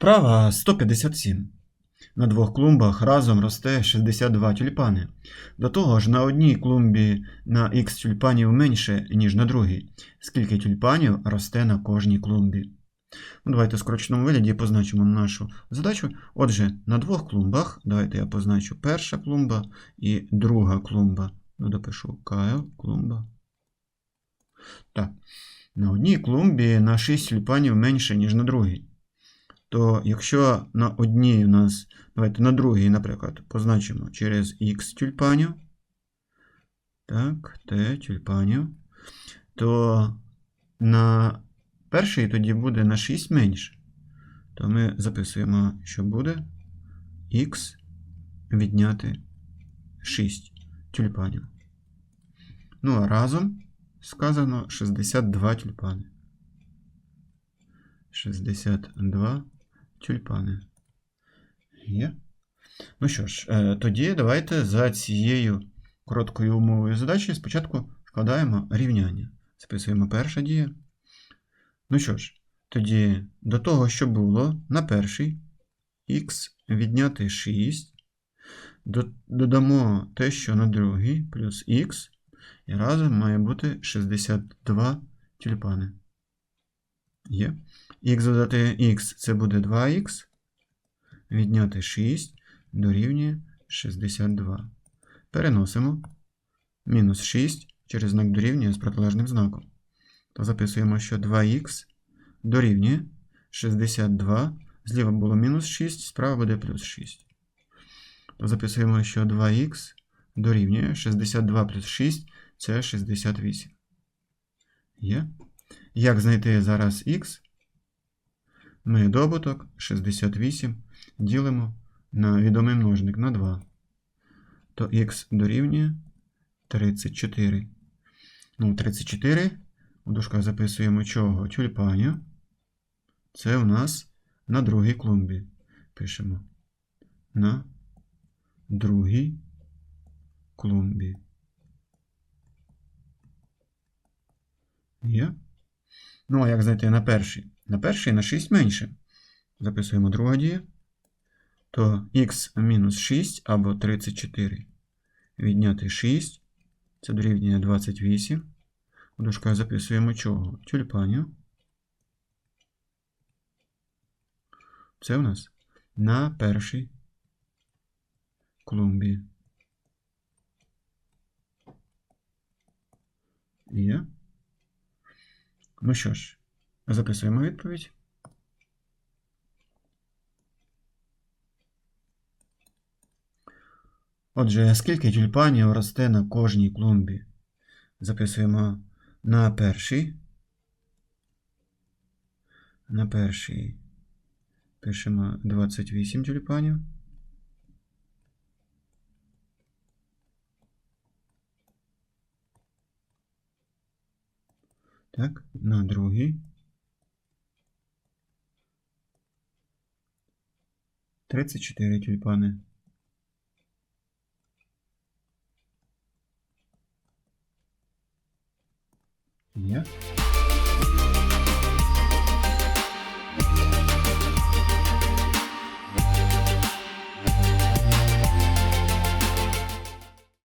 Вправа 157. На двох клумбах разом росте 62 тюльпани. До того ж, на одній клумбі на х тюльпанів менше, ніж на другій. Скільки тюльпанів росте на кожній клумбі? Ну, давайте в скороченому вигляді позначимо нашу задачу. Отже, на двох клумбах, давайте я позначу перша клумба і друга клумба. Ну, допишу Кайл, клумба. Так. На одній клумбі на 6 тюльпанів менше, ніж на другій. То якщо на одній у нас, давайте на другій, наприклад, позначимо через х тюльпанів, так, t тюльпанів, то на першій тоді буде на 6 менше. То ми записуємо, що буде х відняти 6 тюльпанів. Ну, а разом сказано 62 тюльпани. 62 тюльпани. Є. Ну що ж, е, тоді давайте за цією короткою умовою задачі спочатку складаємо рівняння. Записуємо перша дія. Ну що ж, тоді до того, що було на перший х відняти 6. Додамо те, що на другий, плюс х. І разом має бути 62 тюльпани. Є. Х додати х це буде 2х. Відняти 6 дорівнює 62. Переносимо. Мінус 6 через знак дорівнює з протилежним знаком. То записуємо, що 2х дорівнює 62. Зліва було мінус 6, справа буде плюс 6. То записуємо, що 2х дорівнює 62 плюс 6 це 68. Є. Як знайти зараз х? Ми добуток 68 ділимо на відомий множник на 2. То х дорівнює 34. Ну, 34 у дужках записуємо чого? Тюльпанів. Це у нас на другій клумбі. Пишемо на другій клумбі. Є. Ну, а як знайти на перший? На перший на 6 менше. Записуємо друга дія. То х мінус 6 або 34 відняти 6. Це дорівнює 28. У дужках записуємо чого? Тюльпанів. Це у нас на першій клумбі. Є. Ну що ж, записуємо відповідь. Отже, скільки тюльпанів росте на кожній клумбі? Записуємо на перший. На перший пишемо 28 тюльпанів. Так, на другий. 34 тюльпани. Є.